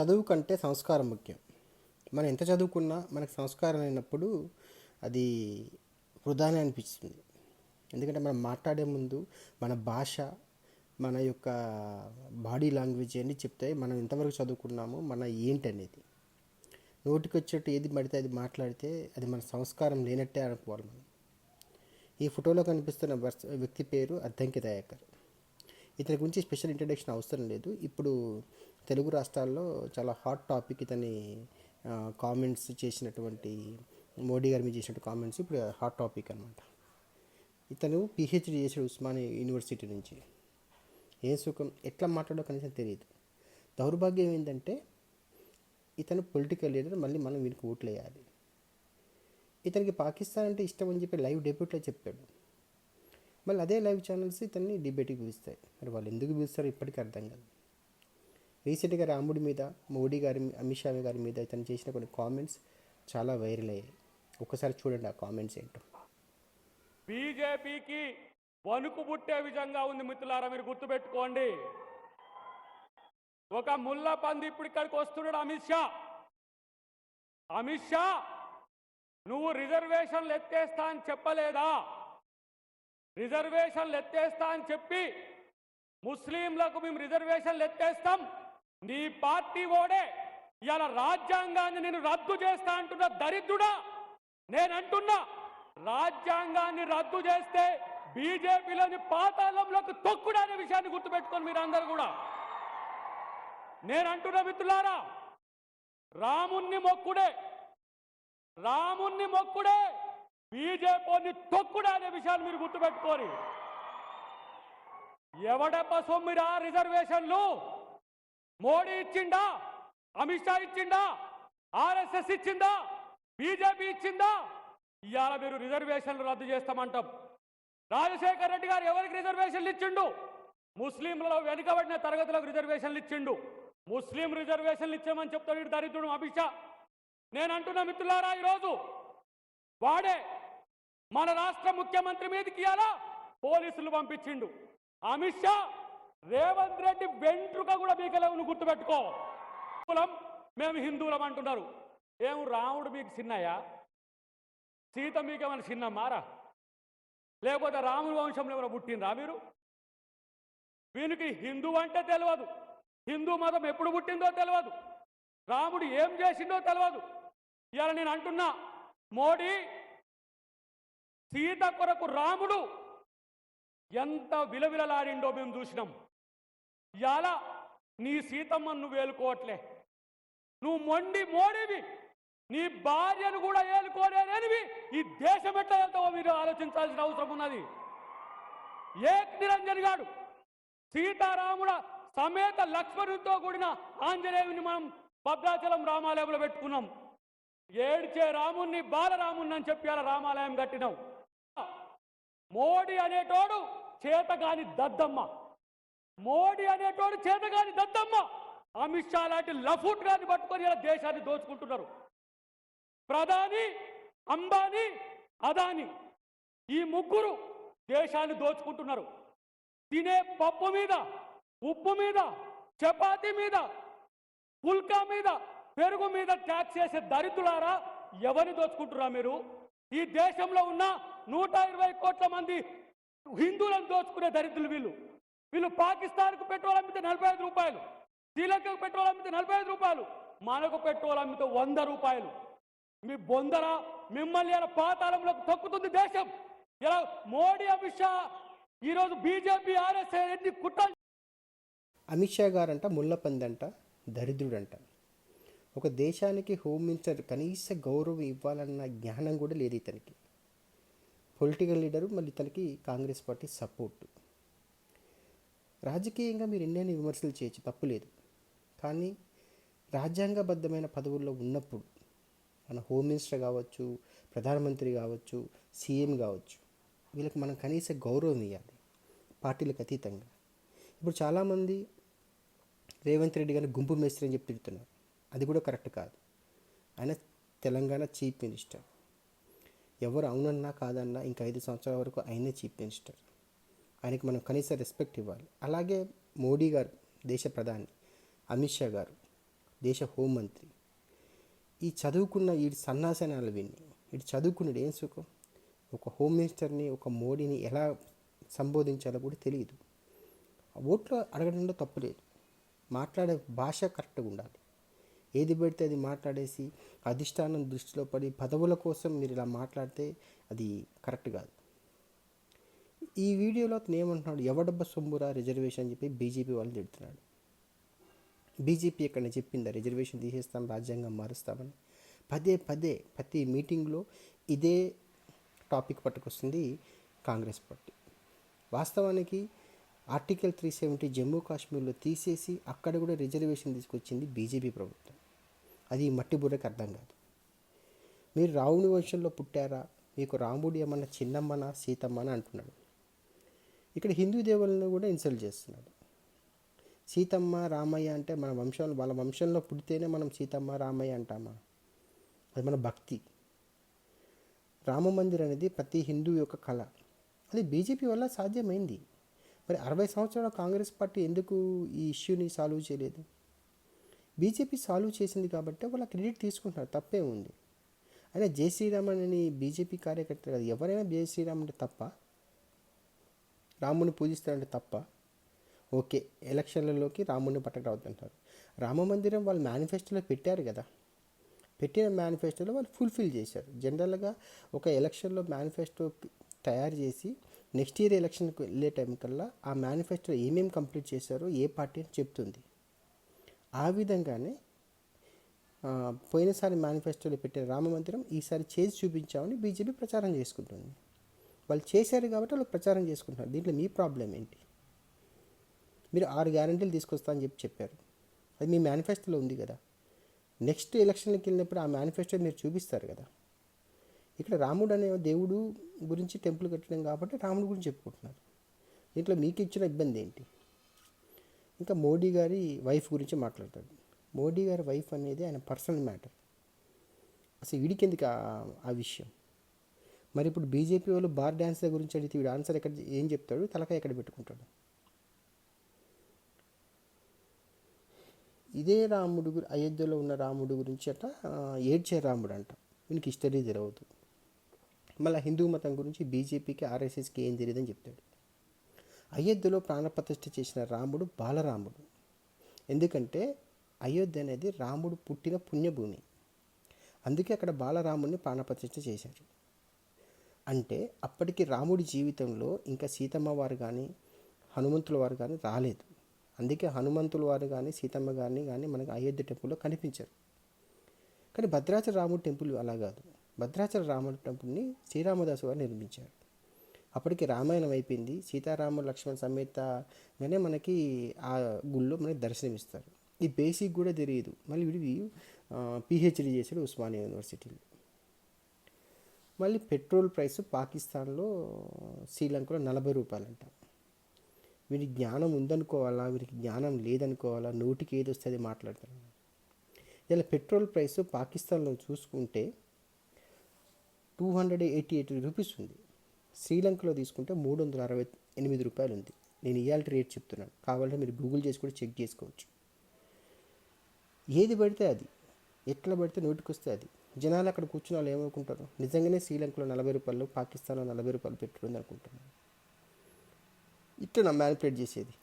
చదువు కంటే సంస్కారం ముఖ్యం. మనం ఎంత చదువుకున్నా మనకు సంస్కారం లేనప్పుడు అది వృధానే అనిపిస్తుంది. ఎందుకంటే మనం మాట్లాడే ముందు మన భాష మన యొక్క బాడీ లాంగ్వేజ్ అన్ని చెప్తాయి మనం ఎంతవరకు చదువుకున్నాము మన ఏంటి అనేది. నోటికి వచ్చేట్టు ఏది పడితే అది మాట్లాడితే అది మన సంస్కారం లేనట్టే అనుకోవాలి మనం. ఈ ఫోటోలో కనిపిస్తున్న బర్స్- వ్యక్తి పేరు అద్దంకి దయాకర్. ఇతని గురించి స్పెషల్ ఇంట్రడక్షన్ అవసరం లేదు. ఇప్పుడు తెలుగు రాష్ట్రాల్లో చాలా హాట్ టాపిక్ ఇతని కామెంట్స్ చేసినటువంటి మోడీ గారి మీద చేసినటువంటి కామెంట్స్ ఇప్పుడు హాట్ టాపిక్ అనమాట ఇతను పిహెచ్డి చేసాడు ఉస్మానియా యూనివర్సిటీ నుంచి. ఏం సుఖం ఎట్లా మాట్లాడో కనీసం తెలియదు. దౌర్భాగ్యం ఏంటంటే ఇతను పొలిటికల్ లీడర్ మళ్ళీ మనం వీరికి ఓట్లేయాలి ఇతనికి పాకిస్తాన్ అంటే ఇష్టం అని చెప్పి లైవ్ డెబ్యూట్లో చెప్పాడు. మళ్ళీ అదే లైవ్ ఛానల్స్ ఇతన్ని డిబేట్కి పిలుస్తాయి. మరి వాళ్ళు ఎందుకు పిలుస్తారో ఇప్పటికీ అర్థం కాదు. రీసెంట్గా రాముడి మీద మోడీ గారి అమిత్ షా గారి మీద ఇతను చేసిన కొన్ని కామెంట్స్ చాలా వైరల్ అయ్యాయి. ఒకసారి చూడండి ఆ కామెంట్స్ ఏంటో. బీజేపీకి వణుకు పుట్టే విధంగా ఉంది మిత్రులారా మీరు గుర్తుపెట్టుకోండి. ఒక ముల్ల పంది ఇప్పుడు ఇక్కడికి వస్తున్నాడు అమిత్ షా. అమిత్ షా నువ్వు రిజర్వేషన్లు ఎత్తేస్తా అని చెప్పలేదా? రిజర్వేషన్లు ఎత్తేస్తా అని చెప్పి ముస్లింలకు మేము రిజర్వేషన్లు ఎత్తేస్తాం. నీ పార్టీ ఓడే. ఇవాళ రాజ్యాంగాన్ని నేను రద్దు చేస్తా అంటున్న దరిద్రుడా? నేనంటున్నా రాజ్యాంగాన్ని రద్దు చేస్తే బీజేపీలోని పాతాళంలోకి తొక్కుడనే విషయాన్ని గుర్తుపెట్టుకొని మీరందరూ కూడా. నేను అంటున్న మిత్రులారా రాముణ్ణి మొక్కుడే. రాముణ్ణి మొక్కుడే బీజేపీని తొక్కుడే అనే విషయాన్ని మీరు గుర్తుపెట్టుకోరు. ఎవడప్ప సొమ్మిరా రిజర్వేషన్లు? మోడీ ఇచ్చిండా అమిత్ షా ఇచ్చిండా ఆర్ఎస్ఎస్ ఇచ్చిందా? బీజేపీ ఇచ్చిందా? ఇవాళ మీరు రిజర్వేషన్లు రద్దు చేస్తామంటాం. రాజశేఖర రెడ్డి గారు ఎవరికి రిజర్వేషన్లు ఇచ్చిండు? ముస్లింలలో వెనుకబడిన తరగతులకు రిజర్వేషన్లు ఇచ్చిండు. ముస్లిం రిజర్వేషన్లు ఇచ్చామని చెప్తాడు వీడు దరిద్రుడు అమిత్ షా. నేను అంటున్న మిత్రులారా ఈరోజు వాడే మన రాష్ట్ర ముఖ్యమంత్రి మీదకి ఇవాళ పోలీసులు పంపించిండు. అమిత్ షా రేవంత్ రెడ్డి వెంట్రుక కూడా మీకలేవు గుర్తుపెట్టుకో. కులం మేము హిందువులం అంటున్నారు. ఏం రాముడు మీకు చిన్నయ్యా? సీత మీకేమైనా చిన్నమ్మారా లేకపోతే రాముని వంశంలో ఏమైనా పుట్టినరా మీరు? వీనికి హిందూ అంటే తెలియదు హిందూ మతం ఎప్పుడు పుట్టిందో తెలియదు రాముడు ఏం చేసిందో తెలియదు ఇవాళ నేను అంటున్నా మోడీ సీత కొరకు రాముడు ఎంత విలవిలలాడిండో మేము చూసినాం. ఇవాళ నీ సీతమ్మ నువ్వు వేలుకోవట్లే. నువ్వు మొండి మోడివి నీ భార్యను కూడా ఏలుకోలేనివి. ఈ దేశం ఎట్లా వెళ్తావో మీరు ఆలోచించాల్సిన అవసరం ఉన్నది. ఏక్ నిరంజన్ గాడు సీతారాముడ సమేత లక్ష్మణుడితో కూడిన ఆంజనేయుని మనం భద్రాచలం రామాలయంలో పెట్టుకున్నాం. ఏడ్చే రాముణ్ణి బాలరాముణ్ణి అని చెప్పి అలా రామాలయం కట్టినాం. మోడీ అనేటోడు చేతగాని దద్దమ్మ. మోడీ అనేటోడు చేతగాని దద్దమ్మ అమిత్ షా లాంటి లఫూట్ గాని పట్టుకొని ఇలా దేశాన్ని దోచుకుంటున్నారు. ప్రధాని అంబానీ అదాని ఈ ముగ్గురు దేశాన్ని దోచుకుంటున్నారు. తినే పప్పు మీద ఉప్పు మీద చపాతి మీద పుల్కా మీద పెరుగు మీద ట్యాక్స్ చేసే దరిద్రులారా ఎవరిని దోచుకుంటురా మీరు? ఈ దేశంలో ఉన్న నూట ఇరవై కోట్ల మంది హిందువులను దోచుకునే దరిద్రులు వీళ్ళు. వీళ్ళు పాకిస్తాన్కు పెట్రోల్ అమ్మితే నలభై ఐదు రూపాయలు శ్రీలంకకు పెట్రోల్ అమ్మితే నలభై ఐదు రూపాయలు మనకు పెట్రోల్ అమ్మితే వంద రూపాయలు. మీ బొందర మిమ్మల్ని ఇలా పాతాళంలోకి తొక్కుతుంది దేశం. ఇలా మోడీ అమిత్ షా ఈరోజు బీజేపీ ఆర్ఎస్ఐ ఎన్ని కుట్రలు అమిత్ షా గారంట ముళ్ళపందంట దరిద్రుడంట. ఒక దేశానికి హోమ్ మినిస్టర్ కనీస గౌరవం ఇవ్వాలన్న జ్ఞానం కూడా లేదు ఇతనికి. పొలిటికల్ లీడరు మళ్ళీ ఇతనికి కాంగ్రెస్ పార్టీ సపోర్టు. రాజకీయంగా మీరు ఎన్నైనా విమర్శలు చేయొచ్చు తప్పులేదు కానీ రాజ్యాంగబద్ధమైన పదవుల్లో ఉన్నప్పుడు మన హోమ్ మినిస్టర్ కావచ్చు ప్రధానమంత్రి కావచ్చు సీఎం కావచ్చు వీళ్ళకి మనం కనీస గౌరవం ఇవ్వాలి పార్టీలకు అతీతంగా. ఇప్పుడు చాలామంది రేవంత్ రెడ్డి గారిని గుంపు మేస్త్రి అని చెప్పి తిడుతున్నారు. అది కూడా కరెక్ట్ కాదు. ఆయన తెలంగాణ చీఫ్ మినిస్టర్. ఎవరు అవునన్నా కాదన్నా ఇంకా ఐదు సంవత్సరాల వరకు ఆయనే చీఫ్ మినిస్టర్. ఆయనకి మనం కనీస రెస్పెక్ట్ ఇవ్వాలి. అలాగే మోడీ గారు దేశ ప్రధాని అమిత్ షా గారు దేశ హోంమంత్రి ఈ చదువుకున్న ఈ సన్నాసనాలు విని ఇటు చదువుకున్నాడు ఏం సుఖం? ఒక హోమ్ మినిస్టర్ని ఒక మోడీని ఎలా సంబోధించాలో కూడా తెలియదు. ఓట్లు అడగడంలో తప్పులేదు మాట్లాడే భాష కరెక్ట్గా ఉండాలి. ఏది పెడితే అది మాట్లాడేసి అధిష్టానం దృష్టిలో పడి పదవుల కోసం మీరు ఇలా మాట్లాడితే అది కరెక్ట్ కాదు. ఈ వీడియోలో అతను ఏమంటున్నాడు? ఎవడబ్బ సొమ్మురా రిజర్వేషన్ అని చెప్పి బీజేపీ వాళ్ళు తిడుతున్నాడు బీజేపీ ఇక్కడ చెప్పిందా? రిజర్వేషన్ తీసేస్తాం రాజ్యాంగం మారుస్తామని. పదే పదే ప్రతి మీటింగ్లో ఇదే టాపిక్ పట్టుకొస్తుంది కాంగ్రెస్ పార్టీ. వాస్తవానికి ఆర్టికల్ త్రీ సెవెంటీ జమ్మూ కాశ్మీర్లో తీసేసి అక్కడ కూడా రిజర్వేషన్ తీసుకొచ్చింది బీజేపీ ప్రభుత్వం. అది మట్టి బుర్రకు అర్థం కాదు. మీరు రావుని వంశంలో పుట్టారా? మీకు రాముడు ఏమన్నా చిన్నమ్మనా సీతమ్మనా అంటున్నాడు. ఇక్కడ హిందూ దేవుళ్ళని కూడా ఇన్సల్ట్ చేస్తున్నాడు. సీతమ్మ రామయ్య అంటే మన వంశంలో వాళ్ళ వంశంలో పుడితేనే మనం సీతమ్మ రామయ్య అంటామా? అది మన భక్తి. రామ మందిర్ అనేది ప్రతి హిందూ యొక్క కళ. అది బీజేపీ వల్ల సాధ్యమైంది. మరి అరవై సంవత్సరాల కాంగ్రెస్ పార్టీ ఎందుకు ఈ ఇష్యూని సాల్వ్ చేయలేదు? బీజేపీ సాల్వ్ చేసింది కాబట్టి వాళ్ళ క్రెడిట్ తీసుకుంటున్నారు తప్పే ఉంది. అయినా జై శ్రీరామ్ అని బీజేపీ కార్యకర్త కాదు ఎవరైనా జై శ్రీరామ్ అంటే తప్ప రాముని పూజిస్తారంటే తప్ప ఓకే ఎలక్షన్లలోకి రాముడిని పట్టకరావద్దంటారు రామ మందిరం వాళ్ళు మేనిఫెస్టోలో పెట్టారు కదా. పెట్టిన మేనిఫెస్టోలో వాళ్ళు ఫుల్ఫిల్ చేశారు. జనరల్గా ఒక ఎలక్షన్లో మేనిఫెస్టో తయారు చేసి నెక్స్ట్ ఇయర్ ఎలక్షన్కి వెళ్ళే టైం కల్లా ఆ మేనిఫెస్టో ఏమేమి కంప్లీట్ చేశారో ఏ పార్టీ అని చెప్తుంది. ఆ విధంగానే పోయినసారి మేనిఫెస్టోలో పెట్టిన రామ మందిరం ఈసారి చేసి చూపించామని బీజేపీ ప్రచారం చేసుకుంటుంది. వాళ్ళు చేశారు కాబట్టి వాళ్ళు ప్రచారం చేసుకుంటున్నారు. దీంట్లో మీ ప్రాబ్లం ఏంటి? మీరు ఆరు గ్యారంటీలు తీసుకొస్తా అని చెప్పి చెప్పారు. అది మీ మేనిఫెస్టోలో ఉంది కదా. నెక్స్ట్ ఎలక్షన్కి వెళ్ళినప్పుడు ఆ మేనిఫెస్టో మీరు చూపిస్తారు కదా. ఇక్కడ రాముడు అనే దేవుడు గురించి టెంపుల్ కట్టడం కాబట్టి రాముడు గురించి చెప్పుకుంటున్నారు. దీంట్లో మీకు ఇచ్చిన ఇబ్బంది ఏంటి? ఇంకా మోడీ గారి వైఫ్ గురించి మాట్లాడతాడు. మోడీ గారి వైఫ్ అనేది ఆయన పర్సనల్ మ్యాటర్ అసలు వీడికి ఎందుకు ఆ- ఆ విషయం? మరి ఇప్పుడు బీజేపీ వాళ్ళు బార్ డ్యాన్స్ల గురించి అడిగితే వీడు ఆన్సర్ ఎక్కడ ఏం చెప్తాడు? తలకాయ ఎక్కడ పెట్టుకుంటాడు? ఇదే రాముడు అయోధ్యలో ఉన్న రాముడు గురించి అట ఏడ్చే రాముడు అంట వీనికి హిస్టరీ తెలియదు మళ్ళీ హిందూ మతం గురించి బీజేపీకి ఆర్ఎస్ఎస్కి ఏం తెలియదని చెప్తాడు. అయోధ్యలో ప్రాణప్రతిష్ఠ చేసిన రాముడు బాలరాముడు. ఎందుకంటే అయోధ్య అనేది రాముడు పుట్టిన పుణ్యభూమి. అందుకే అక్కడ బాలరాముడిని ప్రాణప్రతిష్ఠ చేశారు. అంటే అప్పటికి రాముడి జీవితంలో ఇంకా సీతమ్మ వారు కానీ హనుమంతుల వారు కానీ రాలేదు. అందుకే హనుమంతుల వారు కానీ సీతమ్మ గారిని కానీ మనకు అయోధ్య టెంపుల్లో కనిపించరు. కానీ భద్రాచల రాముడి టెంపుల్ అలా కాదు. భద్రాచల రాముడి టెంపుల్ని శ్రీరామదాసు గారు నిర్మించారు. అప్పటికి రామాయణం అయిపోయింది. సీతారామ లక్ష్మణ సమేతగానే మనకి ఆ గుళ్ళో మనకి దర్శనమిస్తారు. ఈ బేసిక్ కూడా తెలియదు. మళ్ళీ వీడివి పిహెచ్డి చేశాడు ఉస్మానియా యూనివర్సిటీలో. మళ్ళీ పెట్రోల్ ప్రైస్ పాకిస్తాన్లో శ్రీలంకలో నలభై రూపాయలంట. వీరికి జ్ఞానం ఉందనుకోవాలా? వీరికి జ్ఞానం లేదనుకోవాలా? నోటికి ఏది వస్తుంది మాట్లాడతారు. ఇలా పెట్రోల్ ప్రైస్ పాకిస్తాన్లో చూసుకుంటే two hundred eighty eight rupees ఉంది. శ్రీలంకలో తీసుకుంటే మూడు వందల అరవై ఎనిమిది రూపాయలు ఉంది నేను ఇవాళ రేట్ చెప్తున్నాను. కావాలంటే మీరు గూగుల్ చేసి కూడా చెక్ చేసుకోవచ్చు. ఏది పడితే అది. ఎట్లా పడితే నోటికి వస్తే అది. జనాలు అక్కడ కూర్చున్న వాళ్ళు ఏమనుకుంటారు? నిజంగానే శ్రీలంకలో నలభై రూపాయలు పాకిస్తాన్లో నలభై రూపాయలు పెట్టుకుంది అనుకుంటున్నాను ఇట్లా నా మ్యానిపులేట్ చేసేది.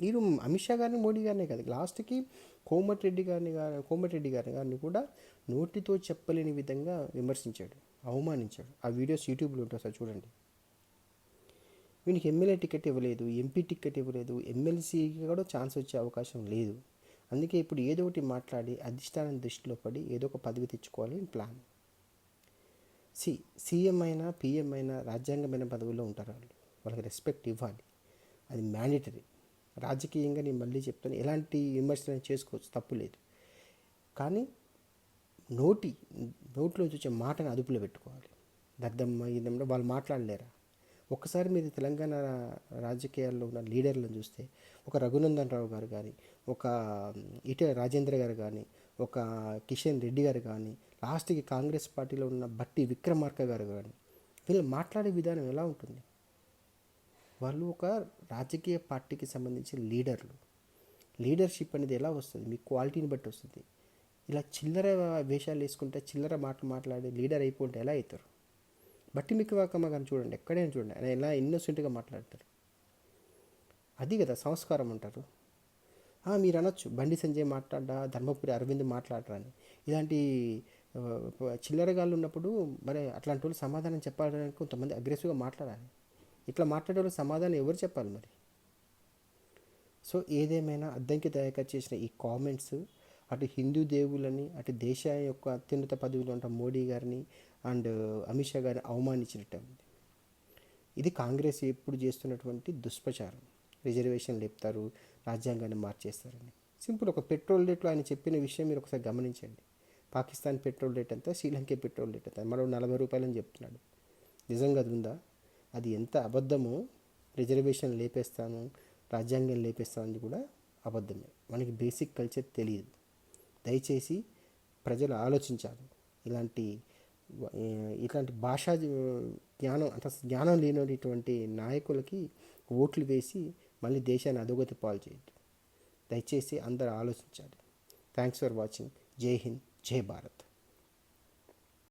మీరు అమిత్ షా గారిని మోడీ గారినే కాదు లాస్ట్కి కోమటిరెడ్డి గారిని గారి కోమటిరెడ్డి గారి గారిని కూడా నోటితో చెప్పలేని విధంగా విమర్శించాడు అవమానించాడు. ఆ వీడియోస్ యూట్యూబ్లో ఉంటుంది సార్ చూడండి. వీనికి ఎమ్మెల్యే టికెట్ ఇవ్వలేదు ఎంపీ టికెట్ ఇవ్వలేదు ఎమ్మెల్సీకి కూడా ఛాన్స్ వచ్చే అవకాశం లేదు. అందుకే ఇప్పుడు ఏదో ఒకటి మాట్లాడి అధిష్టానం దృష్టిలో పడి ఏదో ఒక పదవి తెచ్చుకోవాలని ప్లాన్ సి సీఎం అయినా పిఎం అయినా రాజ్యాంగమైన పదవుల్లో ఉంటారు వాళ్ళు. వాళ్ళకి రెస్పెక్ట్ ఇవ్వాలి. అది మ్యాండేటరీ రాజకీయంగా నేను మళ్ళీ చెప్తాను ఎలాంటి విమర్శన చేసుకోవచ్చు తప్పు లేదు. కానీ నోటి నోట్లో వచ్చే మాటను అదుపులో పెట్టుకోవాలి. దద్దమ్మ ఇదమ్మ వాళ్ళు మాట్లాడలేరా? ఒక్కసారి మీరు తెలంగాణ రాజకీయాల్లో ఉన్న లీడర్లను చూస్తే ఒక రఘునందన్ రావు గారు కానీ ఒక ఇటే రాజేంద్ర గారు కానీ ఒక కిషన్ రెడ్డి గారు కానీ లాస్ట్కి కాంగ్రెస్ పార్టీలో ఉన్న బట్టి విక్రమార్క గారు కానీ వీళ్ళు మాట్లాడే విధానం ఎలా ఉంటుంది? వాళ్ళు ఒక రాజకీయ పార్టీకి సంబంధించిన లీడర్లు. లీడర్షిప్ అనేది ఎలా వస్తుంది? మీ క్వాలిటీని బట్టి వస్తుంది. ఇలా చిల్లర వేషాలు వేసుకుంటే చిల్లర మాటలు మాట్లాడి లీడర్ అయిపోతే ఎలా అవుతారు? బట్టి మీకు వాకమ్మ కానీ చూడండి ఎక్కడైనా చూడండి ఆయన ఎలా ఇన్నోసెంట్గా మాట్లాడతారు? అది కదా సంస్కారం అంటారు. మీరు అనొచ్చు. బండి సంజయ్ మాట్లాడ్డా ధర్మపురి అరవింద్ మాట్లాడరాని ఇలాంటి చిల్లరగాళ్ళు ఉన్నప్పుడు మరి అట్లాంటి వాళ్ళు సమాధానం చెప్పాలని కొంతమంది అగ్రెసివ్గా మాట్లాడాలి. ఇట్లా మాట్లాడే వాళ్ళు సమాధానం ఎవరు చెప్పాలి మరి? సో ఏదేమైనా అద్దంకి తయారు చేసిన ఈ కామెంట్స్ అటు హిందూ దేవులని అటు దేశ యొక్క అత్యున్నత పదవిలో ఉన్న మోడీ గారిని అండ్ అమిత్ షా గారిని అవమానించినట్టు ఉంది. ఇది కాంగ్రెస్ ఎప్పుడు చేస్తున్నటువంటి దుష్ప్రచారం. రిజర్వేషన్ లేపుతారు రాజ్యాంగాన్ని మార్చేస్తారని. సింపుల్ ఒక పెట్రోల్ రేట్లో ఆయన చెప్పిన విషయం మీరు ఒకసారి గమనించండి. పాకిస్తాన్ పెట్రోల్ రేట్ అంతా శ్రీలంక పెట్రోల్ రేట్ అంతా మరో నలభై రూపాయలని చెప్తున్నాడు. నిజంగా అది ఉందా? అది ఎంత అబద్ధమో? రిజర్వేషన్ లేపేస్తాను రాజ్యాంగం లేపేస్తానని కూడా అబద్ధమే. మనకి బేసిక్ కల్చర్ తెలియదు. దయచేసి ప్రజలు ఆలోచించాలి. ఇలాంటి ఇలాంటి భాషా జ్ఞానం అంత జ్ఞానం లేనటువంటి నాయకులకి ఓట్లు వేసి మళ్ళీ దేశాన్ని అధోగతి పాలు చేయొద్దు. దయచేసి అందరూ ఆలోచించాలి. థ్యాంక్స్ ఫర్ వాచింగ్ జై హింద్ జై భారత్